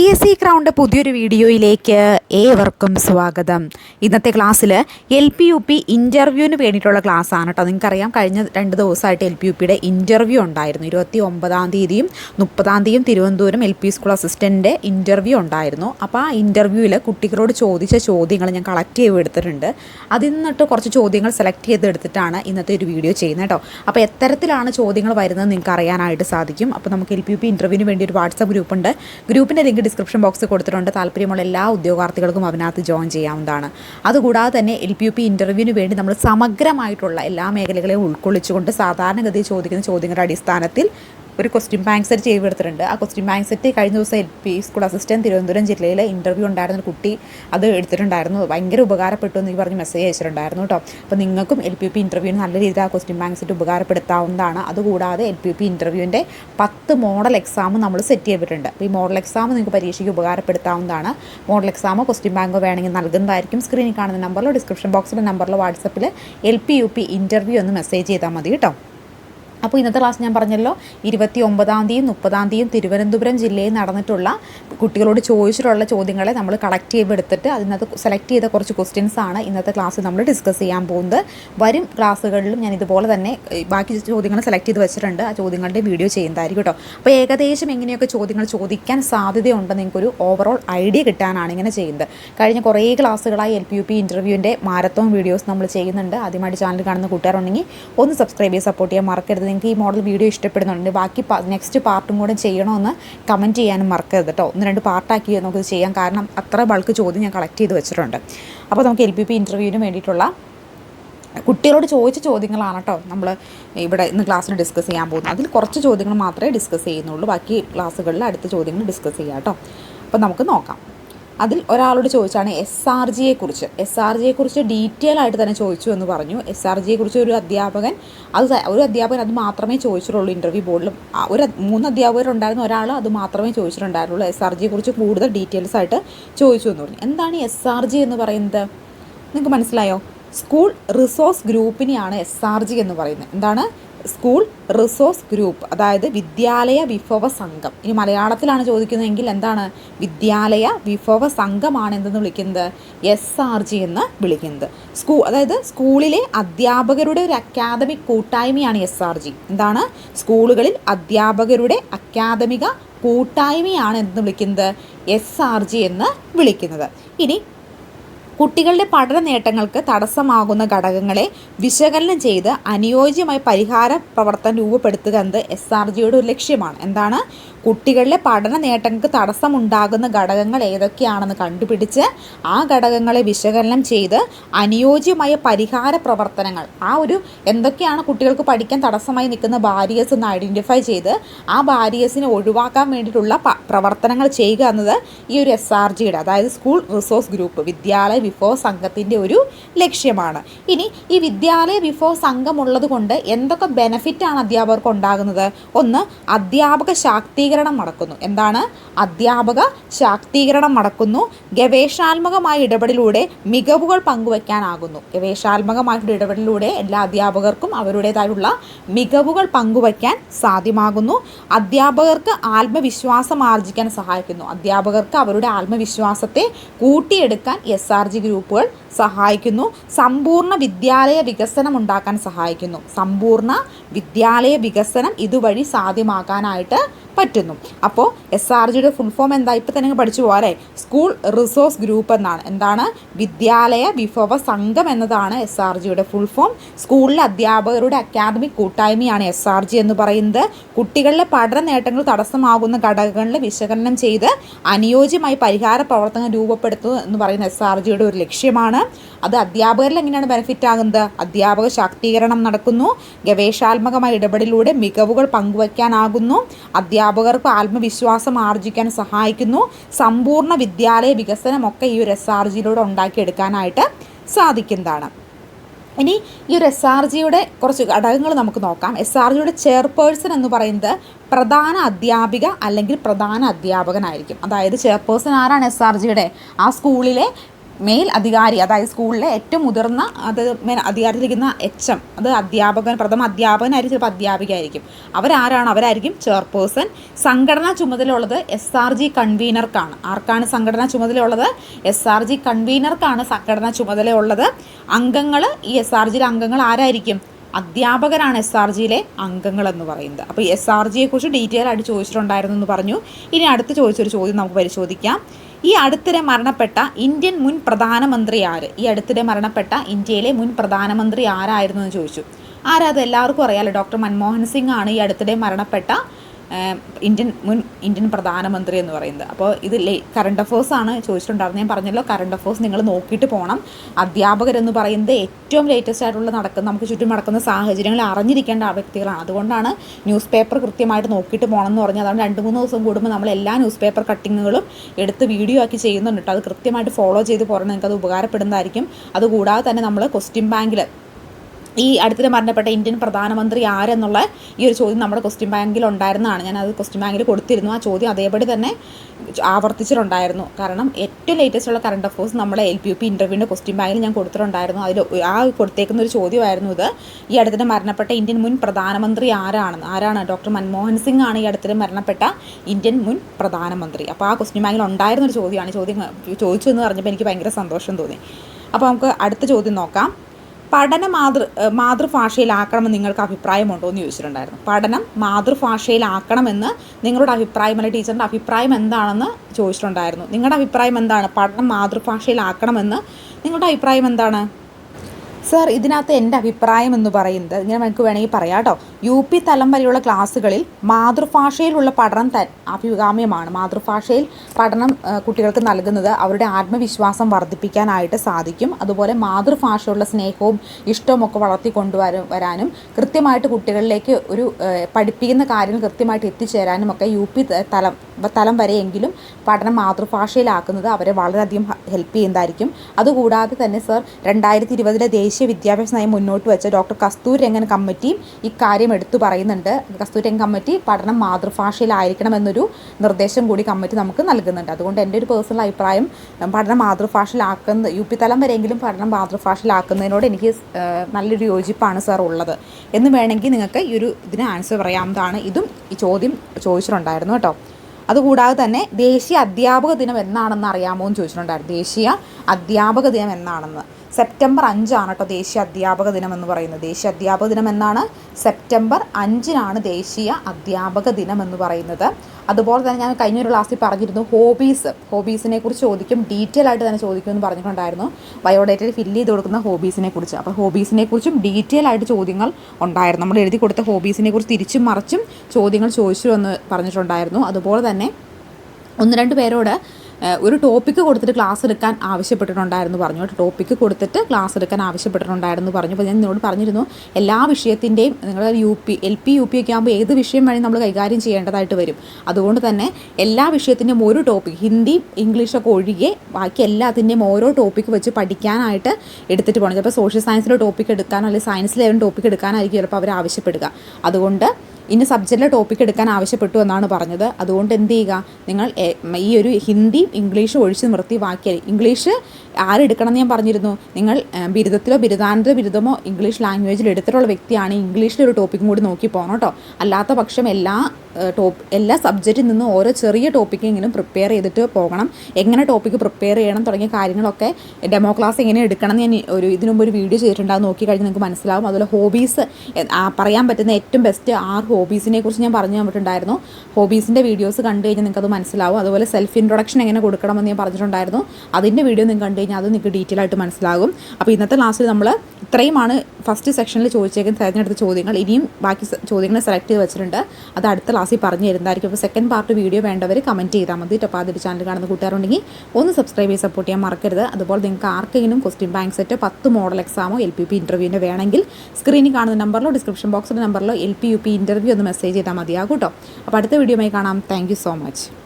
P S C crowned പുതിയൊരു വീഡിയോയിലേക്ക് ഏവർക്കും സ്വാഗതം. ഇന്നത്തെ ക്ലാസ്സിൽ എൽ പി യു പി ഇന്റർവ്യൂവിന് വേണ്ടിയിട്ടുള്ള ക്ലാസ്സാണ് കേട്ടോ നിങ്ങൾക്കറിയാം കഴിഞ്ഞ രണ്ട് ദിവസമായിട്ട് എൽ പി യു പിയുടെ ഇന്റർവ്യൂ ഉണ്ടായിരുന്നു. ഇരുപത്തി ഒമ്പതാം തീയതിയും മുപ്പതാം തീയതിയും തിരുവനന്തപുരം എൽ പി സ്കൂൾ അസിസ്റ്റന്റിന്റെ ഇന്റർവ്യൂ ഉണ്ടായിരുന്നു. അപ്പോൾ ആ ഇന്റർവ്യൂവിൽ കുട്ടികളോട് ചോദിച്ച ചോദ്യങ്ങൾ ഞാൻ കളക്ട് ചെയ്ത് എടുത്തിട്ടുണ്ട്. അതിൽ നിന്നിട്ട് കുറച്ച് ചോദ്യങ്ങൾ സെലക്ട് ചെയ്തെടുത്തിട്ടാണ് ഇന്നത്തെ ഒരു വീഡിയോ ചെയ്യുന്നത് കേട്ടോ അപ്പോൾ എത്തരത്തിലാണ് ചോദ്യങ്ങൾ വരുന്നത് നിങ്ങൾക്ക് അറിയാനായിട്ട് സാധിക്കും. അപ്പോൾ നമുക്ക് എൽ പി യു പി ഇന്റർവ്യൂവിന് വേണ്ടി ഒരു വാട്സപ്പ് ഗ്രൂപ്പുണ്ട് ഗ്രൂപ്പിന്റെ ലിങ്ക് ഡിസ്ക്രിപ്ഷൻ ബോക്സിൽ കൊടുത്തിട്ടുണ്ട്. താല്പര്യമുള്ള എല്ലാ ഉദ്യോഗാർത്ഥികൾക്കും അതിനകത്ത് ജോയിൻ ചെയ്യാവുന്നതാണ്. അതുകൂടാതെ തന്നെ എൽ പി യു പി ഇന്റർവ്യൂവിന് വേണ്ടി നമ്മൾ സമഗ്രമായിട്ടുള്ള എല്ലാ മേഖലകളെയും ഉൾക്കൊള്ളിച്ചുകൊണ്ട് സാധാരണഗതിയിൽ ചോദിക്കുന്ന ചോദ്യങ്ങളുടെ അടിസ്ഥാനത്തിൽ ഒരു ക്വസ്റ്റ്യൻ ബാങ്ക് സെറ്റ് ചെയ്ത് എടുത്തിട്ടുണ്ട് ആ ക്വസ്റ്റ്യൻ ബാങ്ക് സെറ്റ് കഴിഞ്ഞ ദിവസം L P school assistant Thiruvananthapuram ജില്ലയിലെ ഇന്റർവ്യൂ ഉണ്ടായിരുന്ന കുട്ടി അത് എടുത്തിട്ടുണ്ടായിരുന്നു. ഭയങ്കര ഉപകാരപ്പെട്ടു എന്ന് പറഞ്ഞ് മെസ്സേജ് അയച്ചിട്ടുണ്ടായിരുന്നു കേട്ടോ അപ്പോൾ നിങ്ങൾക്കും എൽ പി പി ഇന്റർവ്യൂവിന് നല്ല രീതിയിൽ ആ ക്വസ്റ്റ്യൻ ബാങ്ക് സെറ്റ് ഉപകാരപ്പെടുത്താവുന്നതാണ്. അതുകൂടാതെ എൽ പി പി ഇന്റർവ്യൂവിന്റെ പത്ത് മോഡൽ എക്സാം നമ്മൾ സെറ്റ് ചെയ്തിട്ടുണ്ട്. അപ്പോൾ ഈ മോഡൽ എക്സാം നിങ്ങൾക്ക് പരീക്ഷയ്ക്ക് ഉപകാരപ്പെടുത്താവുന്നതാണ്. മോഡൽ എക്സാമോ ക്വസ്റ്റ്യൻ ബാങ്കോ വേണമെങ്കിൽ നൽകുന്നതായിരിക്കും. സ്ക്രീനിൽ കാണുന്ന നമ്പറിലോ ഡിസ്ക്രിപ്ഷൻ ബോക്സിലെ നമ്പറിലോ വാട്സപ്പിൽ L P U P interview ഒന്ന് മെസ്സേജ് ചെയ്താൽ മതി കേട്ടോ അപ്പോൾ ഇന്നത്തെ ക്ലാസ് ഞാൻ പറഞ്ഞല്ലോ ഇരുപത്തി ഒമ്പതാം തീയതി മുപ്പതാം തീയതി തിരുവനന്തപുരം ജില്ലയിൽ നടന്നിട്ടുള്ള കുട്ടികളോട് ചോദിച്ചിട്ടുള്ള ചോദ്യങ്ങളെ നമ്മൾ കളക്ട് ചെയ്തെടുത്തിട്ട് അതിനകത്ത് സെലക്ട് ചെയ്ത കുറച്ച് ക്വസ്റ്റ്യൻസ് ആണ് ഇന്നത്തെ ക്ലാസ് നമ്മൾ ഡിസ്കസ് ചെയ്യാൻ പോകുന്നത്. വരും ക്ലാസ്സുകളിലും ഞാൻ ഇതുപോലെ തന്നെ ബാക്കി ചോദ്യങ്ങൾ സെലക്ട് ചെയ്ത് വെച്ചിട്ടുണ്ട്. ആ ചോദ്യങ്ങളുടെ വീഡിയോ ചെയ്യുന്നതായിരിക്കും കേട്ടോ. അപ്പോൾ ഏകദേശം എങ്ങനെയൊക്കെ ചോദ്യങ്ങൾ ചോദിക്കാൻ സാധ്യതയുണ്ടെന്ന് നിങ്ങൾക്കൊരു ഓവറോൾ ഐഡിയ കിട്ടാനാണ് ഇങ്ങനെ ചെയ്യുന്നത്. കഴിഞ്ഞ കുറേ ക്ലാസ്സുകളായി എൽ പി യു പി ഇന്റർവ്യൂവിന്റെ മാരത്തോൺ വീഡിയോസ് നമ്മൾ ചെയ്യുന്നുണ്ട്. ആദ്യമായിട്ട് ചാനൽ കാണുന്ന കൂട്ടുകാരുണ്ടെങ്കിൽ ഒന്ന് സബ്സ്ക്രൈബ് ചെയ്ത് സപ്പോർട്ട് ചെയ്യാൻ മറക്കരുത്. നിങ്ങൾക്ക് ഈ മോഡൽ വീഡിയോ ഇഷ്ടപ്പെടുന്നുണ്ട്. ബാക്കി നെക്സ്റ്റ് പാർട്ടും കൂടെ ചെയ്യണമെന്ന് കമന്റ് ചെയ്യാനും മറക്കരുത് കേട്ടോ ഒന്ന് രണ്ട് പാർട്ടാക്കി നമുക്കിത് ചെയ്യാം. കാരണം അത്ര ബൾക്ക് ചോദ്യം ഞാൻ കളക്ട് ചെയ്ത് വെച്ചിട്ടുണ്ട്. അപ്പോൾ നമുക്ക് എൽ പി പി ഇന്റർവ്യൂവിന് വേണ്ടിയിട്ടുള്ള കുട്ടികളോട് ചോദിച്ച ചോദ്യങ്ങളാണ് കേട്ടോ നമ്മൾ ഇവിടെ ഇന്ന് ക്ലാസ്സിന് ഡിസ്കസ് ചെയ്യാൻ പോകുന്നത്. അതിൽ കുറച്ച് ചോദ്യങ്ങൾ മാത്രമേ ഡിസ്കസ് ചെയ്യുന്നുള്ളൂ. ബാക്കി ക്ലാസ്സുകളിൽ അടുത്ത ചോദ്യങ്ങൾ ഡിസ്കസ് ചെയ്യാം കേട്ടോ അപ്പോൾ നമുക്ക് നോക്കാം. അതിൽ ഒരാളോട് ചോദിച്ചാണ് എസ് ആർ ജിയെ കുറിച്ച്. എസ് ആർ ജിയെ കുറിച്ച് ഡീറ്റെയിൽ ആയിട്ട് തന്നെ ചോദിച്ചു എന്ന് പറഞ്ഞു. എസ് ആർ ജിയെ കുറിച്ച് ഒരു അധ്യാപകൻ അത് ഒരു അധ്യാപകൻ അത് മാത്രമേ ചോദിച്ചിട്ടുള്ളൂ ഇന്റർവ്യൂ ബോർഡിലും ഒരു മൂന്ന് അധ്യാപകരുണ്ടായിരുന്ന ഒരാൾ അത് മാത്രമേ ചോദിച്ചിട്ടുണ്ടായിരുന്നുള്ളൂ. എസ് ആർ ജിയെ കുറിച്ച് കൂടുതൽ ഡീറ്റെയിൽസ് ആയിട്ട് ചോദിച്ചു എന്ന് പറഞ്ഞു. എന്താണ് എസ് ആർ ജി എന്ന് പറയുന്നത്? നിങ്ങൾക്ക് മനസ്സിലായോ? സ്കൂൾ റിസോഴ്സ് ഗ്രൂപ്പിനെയാണ് എസ് ആർ ജി എന്ന് പറയുന്നത്. എന്താണ്? സ്കൂൾ റിസോഴ്സ് ഗ്രൂപ്പ് അതായത് വിദ്യാലയ വിഭവ സംഘം. ഇനി മലയാളത്തിലാണ് ചോദിക്കുന്നതെങ്കിൽ എന്താണ്? വിദ്യാലയ വിഭവ സംഘമാണ് എന്തെന്ന് വിളിക്കുന്നത്? എസ് ആർ ജി എന്ന് വിളിക്കുന്നത്. സ്കൂ അതായത് സ്കൂളിലെ അധ്യാപകരുടെ ഒരു അക്കാദമിക് കൂട്ടായ്മയാണ് എസ് ആർ ജി എന്താണ്? സ്കൂളുകളിൽ അധ്യാപകരുടെ അക്കാദമിക കൂട്ടായ്മയാണ് എന്തെന്ന് വിളിക്കുന്നത്? എസ് ആർ ജി എന്ന് വിളിക്കുന്നത്. ഇനി കുട്ടികളുടെ പഠന നേട്ടങ്ങൾക്ക് തടസ്സമാകുന്ന ഘടകങ്ങളെ വിശകലനം ചെയ്ത് അനുയോജ്യമായ പരിഹാര പ്രവർത്തനം രൂപപ്പെടുത്തുക എന്നത് എസ് ആർ ജിയുടെ ഒരു ലക്ഷ്യമാണ്. എന്താണ്? കുട്ടികളിലെ പഠന നേട്ടങ്ങൾക്ക് തടസ്സമുണ്ടാകുന്ന ഘടകങ്ങൾ ഏതൊക്കെയാണെന്ന് കണ്ടുപിടിച്ച് ആ ഘടകങ്ങളെ വിശകലനം ചെയ്ത് അനുയോജ്യമായ പരിഹാര പ്രവർത്തനങ്ങൾ ആ ഒരു എന്തൊക്കെയാണ് കുട്ടികൾക്ക് പഠിക്കാൻ തടസ്സമായി നിൽക്കുന്ന ബാരിയേഴ്സ് എന്ന് ഐഡന്റിഫൈ ചെയ്ത് ആ ബാരിയേഴ്സിനെ ഒഴിവാക്കാൻ വേണ്ടിയിട്ടുള്ള പ്രവർത്തനങ്ങൾ ചെയ്യുക എന്നത് ഈ ഒരു എസ് ആർ ജിയുടെ അതായത് സ്കൂൾ റിസോഴ്സ് ഗ്രൂപ്പ് വിദ്യാലയ വിഭവ സംഘത്തിന്റെ ഒരു ലക്ഷ്യമാണ്. ഇനി ഈ വിദ്യാലയ വിഭവ സംഘം ഉള്ളത് കൊണ്ട് എന്തൊക്കെ ബെനഫിറ്റാണ് അധ്യാപകർക്ക് ഉണ്ടാകുന്നത് ഒന്ന് അധ്യാപക ശാക്തീകരണം നടക്കുന്നു. എന്താണ്? അധ്യാപക ശാക്തീകരണം നടക്കുന്നു. ഗവേഷണാത്മകമായ ഇടപെടലിലൂടെ മികവുകൾ പങ്കുവയ്ക്കാനാകുന്നു. ഗവേഷണാത്മകമായിട്ടുള്ള ഇടപെടലിലൂടെ എല്ലാ അധ്യാപകർക്കും അവരുടേതായുള്ള മികവുകൾ പങ്കുവയ്ക്കാൻ സാധ്യമാകുന്നു. അധ്യാപകർക്ക് ആത്മവിശ്വാസം ആർജിക്കാൻ സഹായിക്കുന്നു. അധ്യാപകർക്ക് അവരുടെ ആത്മവിശ്വാസത്തെ കൂട്ടിയെടുക്കാൻ എസ് ആർ ജി ഗ്രൂപ്പുകൾ സഹായിക്കുന്നു. സമ്പൂർണ വിദ്യാലയ വികസനം ഉണ്ടാക്കാൻ സഹായിക്കുന്നു. സമ്പൂർണ വിദ്യാലയ വികസനം ഇതുവഴി സാധ്യമാക്കാനായിട്ട് പറ്റുന്നു. അപ്പോൾ എസ് ആർ ജിയുടെ ഫുൾ ഫോം എന്താ? ഇപ്പം തന്നെ പഠിച്ചു പോകാല്ലേ സ്കൂൾ റിസോഴ്സ് ഗ്രൂപ്പ് എന്നാണ്. എന്താണ്? വിദ്യാലയ വിഭവ സംഘം എന്നതാണ് എസ് ആർ ജിയുടെ ഫുൾ ഫോം സ്കൂളിലെ അധ്യാപകരുടെ അക്കാദമിക് കൂട്ടായ്മയാണ് എസ് ആർ ജി എന്ന് പറയുന്നത്. കുട്ടികളിലെ പഠന നേട്ടങ്ങൾ തടസ്സമാകുന്ന ഘടകങ്ങളിൽ വിശകലനം ചെയ്ത് അനുയോജ്യമായി പരിഹാര പ്രവർത്തനം രൂപപ്പെടുത്തുന്നു എന്ന് പറയുന്ന എസ് ആർ ജിയുടെ ഒരു ലക്ഷ്യമാണ്. അത് അധ്യാപകരിൽ എങ്ങനെയാണ് ബെനിഫിറ്റ് ആകുന്നത്? അധ്യാപക ശാക്തീകരണം നടക്കുന്നു. ഗവേഷണാത്മകമായ ഇടപെടലിലൂടെ മികവുകൾ പങ്കുവയ്ക്കാനാകുന്നു. അധ്യാപകർക്ക് ആത്മവിശ്വാസം ആർജിക്കാൻ സഹായിക്കുന്നു. സമ്പൂർണ വിദ്യാലയ വികസനമൊക്കെ ഈ ഒരു എസ് ആർ ജിയിലൂടെ ഉണ്ടാക്കിയെടുക്കാനായിട്ട് സാധിക്കുന്നതാണ്. ഇനി ഈ ഒരു എസ് ആർ ജിയുടെ കുറച്ച് ഘടകങ്ങൾ നമുക്ക് നോക്കാം. എസ് ആർ ജിയുടെ ചെയർപേഴ്സൺ എന്ന് പറയുന്നത് പ്രധാന അധ്യാപിക അല്ലെങ്കിൽ പ്രധാന അധ്യാപകനായിരിക്കും. അതായത് ചെയർപേഴ്സൺ ആരാണ് എസ് ആർ ജിയുടെ ആ സ്കൂളിലെ മേൽ അധികാരി അതായത് സ്കൂളിലെ ഏറ്റവും മുതിർന്ന അത് അധികാരത്തിലിരിക്കുന്ന എച്ച് എം അത് അധ്യാപകൻ പ്രഥമ അധ്യാപകനായിരിക്കും ചിലപ്പോൾ അധ്യാപികയായിരിക്കും. അവരാരാണ്? അവരായിരിക്കും ചെയർപേഴ്സൺ സംഘടനാ ചുമതലയുള്ളത് എസ് ആർ ജി കൺവീനർക്കാണ് ആർക്കാണ് സംഘടനാ ചുമതലയുള്ളത്? എസ് ആർ ജി കൺവീനർക്കാണ് സംഘടനാ ചുമതലയുള്ളത്. അംഗങ്ങൾ ഈ എസ് ആർ ജിയിലെ അംഗങ്ങൾ ആരായിരിക്കും? അധ്യാപകരാണ് എസ് ആർ ജിയിലെ അംഗങ്ങൾ എന്ന് പറയുന്നത്. അപ്പോൾ എസ് ആർ ജിയെക്കുറിച്ച് ഡീറ്റെയിൽ ആയിട്ട് ചോദിച്ചിട്ടുണ്ടായിരുന്നു എന്ന് പറഞ്ഞു. ഇനി അടുത്ത് ചോദിച്ചൊരു ചോദ്യം നമുക്ക് പരിശോധിക്കാം. ഈ അടുത്തിടെ മരണപ്പെട്ട ഇന്ത്യൻ മുൻ പ്രധാനമന്ത്രി ആര്? ഈ അടുത്തിടെ മരണപ്പെട്ട ഇന്ത്യയിലെ മുൻ പ്രധാനമന്ത്രി ആരായിരുന്നു എന്ന് ചോദിച്ചു. ആരാ അത് എല്ലാവർക്കും അറിയാലോ? ഡോക്ടർ മൻമോഹൻ സിംഗ് ആണ് ഈ അടുത്തിടെ മരണപ്പെട്ട ഇന്ത്യൻ മുൻ ഇന്ത്യൻ പ്രധാനമന്ത്രി എന്ന് പറയുന്നത്. അപ്പോൾ ഇത് ലേ കറണ്ട് അഫേഴ്സ് ആണ് ചോദിച്ചിട്ടുണ്ടായിരുന്നത്. ഞാൻ പറഞ്ഞല്ലോ കറണ്ട് അഫേഴ്സ് നിങ്ങൾ നോക്കിയിട്ട് പോകണം അധ്യാപകരെന്ന് പറയുന്നത് ഏറ്റവും ലേറ്റസ്റ്റ് ആയിട്ടുള്ള നടക്കുന്ന നമുക്ക് ചുറ്റും നടക്കുന്ന സാഹചര്യങ്ങൾ അറിഞ്ഞിരിക്കേണ്ട ആ വ്യക്തികളാണ്. അതുകൊണ്ടാണ് ന്യൂസ് പേപ്പർ കൃത്യമായിട്ട് നോക്കിയിട്ട് പോകണം എന്ന് പറഞ്ഞാൽ അതുകൊണ്ട് രണ്ട് മൂന്ന് ദിവസം കൂടുമ്പോൾ നമ്മൾ എല്ലാ ന്യൂസ് പേപ്പർ കട്ടിങ്ങുകളും എടുത്ത് വീഡിയോ ആക്കി ചെയ്യുന്നുണ്ട് അത് കൃത്യമായിട്ട് ഫോളോ ചെയ്ത് പോകണം നിങ്ങൾക്ക് അത് ഉപകാരപ്പെടുന്നതായിരിക്കും. അതുകൂടാതെ തന്നെ നമ്മൾ ക്വസ്റ്റ്യൻ ബാങ്കിൽ ഈ അടുത്തിടെ മരണപ്പെട്ട ഇന്ത്യൻ പ്രധാനമന്ത്രി ആരെന്നുള്ള ഈ ഒരു ചോദ്യം നമ്മുടെ ക്വസ്റ്റ്യൻ ബാങ്കിൽ ഉണ്ടായിരുന്നതാണ്. ഞാൻ അത് ക്വസ്റ്റ്യൻ ബാങ്കിൽ കൊടുത്തിരുന്നു. ആ ചോദ്യം അതേപടി തന്നെ ആവർത്തിച്ചിട്ടുണ്ടായിരുന്നു. കാരണം ഏറ്റവും ലേറ്റസ്റ്റ് ഉള്ള കറണ്ട് അഫേഴ്സ് നമ്മുടെ എൽ പി യു പി ഇന്റർവ്യൂവിന്റെ ക്വസ്റ്റ്യൻ ബാങ്കിൽ ഞാൻ കൊടുത്തിട്ടുണ്ടായിരുന്നു. അതിൽ ആ കൊടുത്തേക്കുന്ന ഒരു ചോദ്യമായിരുന്നു ഇത്. ഈ അടുത്തിടെ മരണപ്പെട്ട ഇന്ത്യൻ മുൻ പ്രധാനമന്ത്രി ആരാണ് ആരാണ്? ഡോക്ടർ മൻമോഹൻ സിംഗ് ആണ് ഈ അടുത്തിടെ മരണപ്പെട്ട ഇന്ത്യൻ മുൻ പ്രധാനമന്ത്രി. അപ്പോൾ ആ ക്വസ്റ്റ്യൻ ബാങ്കിൽ ഉണ്ടായിരുന്ന ഒരു ചോദ്യമാണ് ചോദ്യം ചോദിച്ചു എന്ന് പറഞ്ഞപ്പോൾ എനിക്ക് ഭയങ്കര സന്തോഷം തോന്നി. അപ്പോൾ നമുക്ക് അടുത്ത ചോദ്യം നോക്കാം. പഠന മാതൃ മാതൃഭാഷയിലാക്കണമെന്ന് നിങ്ങൾക്ക് അഭിപ്രായമുണ്ടോ എന്ന് ചോദിച്ചിട്ടുണ്ടായിരുന്നു. പഠനം മാതൃഭാഷയിലാക്കണമെന്ന് നിങ്ങളുടെ അഭിപ്രായം അല്ലെങ്കിൽ ടീച്ചറിന്റെ അഭിപ്രായം എന്താണെന്ന് ചോദിച്ചിട്ടുണ്ടായിരുന്നു. നിങ്ങളുടെ അഭിപ്രായം എന്താണ്? പഠനം മാതൃഭാഷയിലാക്കണമെന്ന് നിങ്ങളുടെ അഭിപ്രായം എന്താണ്? സർ ഇതിനകത്ത് എന്റെ അഭിപ്രായം എന്ന് പറയുന്നത് ഇങ്ങനെ നമുക്ക് വേണമെങ്കിൽ പറയാം കേട്ടോ. യു പി തലം വരെയുള്ള ക്ലാസ്സുകളിൽ മാതൃഭാഷയിലുള്ള പഠനം ത അഭികാമ്യമാണ്. മാതൃഭാഷയിൽ പഠനം കുട്ടികൾക്ക് നൽകുന്നത് അവരുടെ ആത്മവിശ്വാസം വർദ്ധിപ്പിക്കാനായിട്ട് സാധിക്കും. അതുപോലെ മാതൃഭാഷയുള്ള സ്നേഹവും ഇഷ്ടവും ഒക്കെ വളർത്തിക്കൊണ്ടുവര വരാനും കൃത്യമായിട്ട് കുട്ടികളിലേക്ക് ഒരു പഠിപ്പിക്കുന്ന കാര്യങ്ങൾ കൃത്യമായിട്ട് എത്തിച്ചേരാനും ഒക്കെ യു പി തലം തലം വരെയെങ്കിലും പഠനം മാതൃഭാഷയിലാക്കുന്നത് അവരെ വളരെയധികം ഹെൽപ്പ് ചെയ്യുന്നതായിരിക്കും. അതുകൂടാതെ തന്നെ സർ രണ്ടായിരത്തി ഇരുപതിലെ ദേശീയ വിദ്യാഭ്യാസ നയം മുന്നോട്ട് വെച്ച ഡോക്ടർ കസ്തൂരംഗൻ കമ്മിറ്റിയും ഇക്കാര്യം എടുത്തു പറയുന്നുണ്ട്. കസ്തൂരംഗൻ കമ്മിറ്റി പഠനം മാതൃഭാഷയിലായിരിക്കണം എന്നൊരു നിർദ്ദേശം കൂടി കമ്മിറ്റി നമുക്ക് നൽകുന്നുണ്ട്. അതുകൊണ്ട് എന്റെ ഒരു പേഴ്സണൽ അഭിപ്രായം പഠനം മാതൃഭാഷയിലാക്കുന്ന യു പി തലം വരെയെങ്കിലും പഠനം മാതൃഭാഷയിലാക്കുന്നതിനോട് എനിക്ക് നല്ലൊരു യോജിപ്പാണ് സാർ ഉള്ളത്. എന്ന് വേണമെങ്കിൽ നിങ്ങൾക്ക് ഈ ഒരു ഇതിന് ആൻസർ പറയാവുന്നതാണ്. ഇതും ഈ ചോദ്യം ചോദിച്ചിട്ടുണ്ടായിരുന്നു കേട്ടോ. അതുകൂടാതെ തന്നെ ദേശീയ അധ്യാപക ദിനം എന്നാണെന്ന് അറിയാമോ എന്ന് ചോദിച്ചിട്ടുണ്ടായിരുന്നു. ദേശീയ അധ്യാപക ദിനം എന്നാണെന്ന്. സെപ്റ്റംബർ അഞ്ചാണ് കേട്ടോ ദേശീയ അധ്യാപക ദിനം എന്ന് പറയുന്നത്. ദേശീയ അധ്യാപക ദിനം എന്നാണ് സെപ്റ്റംബർ അഞ്ചിനാണ് ദേശീയ അധ്യാപക ദിനം എന്ന് പറയുന്നത്. അതുപോലെ തന്നെ ഞാൻ കഴിഞ്ഞൊരു ക്ലാസ്സിൽ പറഞ്ഞിരുന്നു ഹോബീസ്. ഹോബീസിനെ കുറിച്ച് ചോദിക്കും ഡീറ്റെയിൽ ആയിട്ട് തന്നെ ചോദിക്കുമെന്ന് പറഞ്ഞിട്ടുണ്ടായിരുന്നു. ബയോഡേറ്റയിൽ ഫില്ല് ചെയ്ത് കൊടുക്കുന്ന ഹോബീസിനെ കുറിച്ച്. അപ്പോൾ ഹോബീസിനെ കുറിച്ചും ഡീറ്റെയിൽ ആയിട്ട് ചോദ്യങ്ങൾ ഉണ്ടായിരുന്നു. നമ്മൾ എഴുതി കൊടുത്ത ഹോബീസിനെ കുറിച്ച് തിരിച്ചും മറിച്ചും ചോദ്യങ്ങൾ ചോദിച്ചു എന്ന് പറഞ്ഞിട്ടുണ്ടായിരുന്നു. അതുപോലെ തന്നെ ഒന്ന് രണ്ട് പേരോട് ഒരു ടോപ്പിക്ക് കൊടുത്തിട്ട് ക്ലാസ് എടുക്കാൻ ആവശ്യപ്പെട്ടിട്ടുണ്ടായിരുന്നു പറഞ്ഞു. ടോപ്പിക്ക് കൊടുത്തിട്ട് ക്ലാസ് എടുക്കാൻ ആവശ്യപ്പെട്ടിട്ടുണ്ടായിരുന്നു പറഞ്ഞു. അപ്പോൾ ഞാൻ നിന്നോട് പറഞ്ഞിരുന്നു എല്ലാ വിഷയത്തിന്റെയും നിങ്ങൾ U P L P U P ഒക്കെ ആകുമ്പോൾ ഏത് വിഷയം വേണേൽ നമ്മൾ കൈകാര്യം ചെയ്യേണ്ടതായിട്ട് വരും. അതുകൊണ്ട് തന്നെ എല്ലാ വിഷയത്തിന്റെയും ഒരു ടോപ്പിക് ഹിന്ദി ഇംഗ്ലീഷൊക്കെ ഒഴികെ ബാക്കി എല്ലാത്തിന്റെയും ഓരോ ടോപ്പിക്ക് വെച്ച് പഠിക്കാനായിട്ട് എടുത്തിട്ട് പോകണം. ചിലപ്പോൾ സോഷ്യൽ സയൻസിലെ ടോപ്പിക്ക് എടുക്കാനോ അല്ലെങ്കിൽ സയൻസിലെ ടോപ്പിക്ക് എടുക്കാനായിരിക്കും ചിലപ്പോൾ അവർ ആവശ്യപ്പെടുക. അതുകൊണ്ട് ഇന്ന സബ്ജക്റ്റിലെ ടോപ്പിക് എടുക്കാൻ ആവശ്യപ്പെട്ടു എന്നാണ് പറഞ്ഞത്. അതുകൊണ്ട് എന്ത് ചെയ്യുക? നിങ്ങൾ ഈ ഒരു ഹിന്ദി ഇംഗ്ലീഷ് ഒഴിച്ച് നിർത്തി ബാക്കി ഇംഗ്ലീഷ് ആരെടുക്കണം എന്ന് ഞാൻ പറഞ്ഞിരുന്നു. നിങ്ങൾ ബിരുദത്തിലോ ബിരുദാനന്തര ബിരുദമോ ഇംഗ്ലീഷ് ലാംഗ്വേജിൽ എടുത്തിട്ടുള്ള വ്യക്തിയാണ്. ഇംഗ്ലീഷിൽ ഒരു ടോപ്പിക്കും കൂടി നോക്കി പോകണം കേട്ടോ. അല്ലാത്ത പക്ഷം എല്ലാ ടോപ്പ് എല്ലാ സബ്ജക്റ്റിൽ നിന്നും ഓരോ ചെറിയ ടോപ്പിക്കെങ്കിലും പ്രിപ്പയർ ചെയ്തിട്ട് പോകണം. എങ്ങനെ ടോപ്പിക്ക് പ്രിപ്പയർ ചെയ്യണം തുടങ്ങിയ കാര്യങ്ങളൊക്കെ ഡെമോ ക്ലാസ് എങ്ങനെ എടുക്കണം എന്ന് ഞാൻ ഒരു ഇതിനു മുമ്പ് ഒരു വീഡിയോ ചെയ്തിട്ടുണ്ട് അത് നോക്കി കഴിഞ്ഞാൽ നിങ്ങൾക്ക് മനസ്സിലാവും. അതുപോലെ ഹോബീസ് പറയാൻ പറ്റുന്ന ഏറ്റവും ബെസ്റ്റ് ആറ് ഹോബീസിനെ കുറിച്ച് ഞാൻ പറഞ്ഞു തന്നിട്ടുണ്ടായിരുന്നു. ഹോബീസിന്റെ വീഡിയോസ് കണ്ടു കഴിഞ്ഞാൽ നിങ്ങൾക്ക് അത് മനസ്സിലാവും. അതുപോലെ സെൽഫ് ഇൻട്രൊഡക്ഷൻ എങ്ങനെ കൊടുക്കണമെന്ന് ഞാൻ പറഞ്ഞിട്ടുണ്ടായിരുന്നു. അതിന്റെ വീഡിയോ നിങ്ങൾ കണ്ടു കഴിഞ്ഞാൽ അത് നിങ്ങൾക്ക് ഡീറ്റെയിൽ ആയിട്ട് മനസ്സിലാകും. അപ്പോൾ ഇന്നത്തെ ക്ലാസ്സിൽ നമ്മൾ ഇത്രയുമാണ് ഫസ്റ്റ് സെക്ഷനിൽ ചോദിച്ചേക്കുന്ന തിരഞ്ഞെടുത്ത ചോദ്യങ്ങൾ. ഇനിയും ബാക്കി ചോദ്യങ്ങൾ സെലക്ട് ചെയ്ത് വെച്ചിട്ടുണ്ട്. അത് അടുത്ത ക്ലാസ്സിൽ പറഞ്ഞു തരുന്നതായിരിക്കും. അപ്പോൾ സെക്കൻഡ് പാർട്ട് വീഡിയോ വേണ്ടവർ കമന്റ് ചെയ്താൽ മതി. അപ്പോൾ അതൊരു ചാനൽ കാണുന്ന കൂട്ടുകാരുണ്ടെങ്കിൽ ഒന്ന് സബ്സ്ക്രൈബ് ചെയ്ത് സപ്പോർട്ട് ചെയ്യാൻ മറക്കരുത്. അതുപോലെ നിങ്ങൾക്ക് ആർക്കെങ്കിലും ക്വസ്റ്റ്യൻ ബാങ്ക് സെറ്റ് പത്ത് മോഡൽ എക്സാമോ എൽ പി പി ഇന്റർവ്യൂവിന്റെ വേണമെങ്കിൽ സ്ക്രീനിൽ കാണുന്ന നമ്പറിലോ ഡിസ്ക്രിപ്ഷൻ ബോക്സിന്റെ നമ്പറിലോ L P U P interview ഒന്ന് മെസ്സേജ് ചെയ്താൽ മതിയാകും കേട്ടോ അപ്പോൾ അടുത്ത വീഡിയോയുമായി കാണാം. Thank so much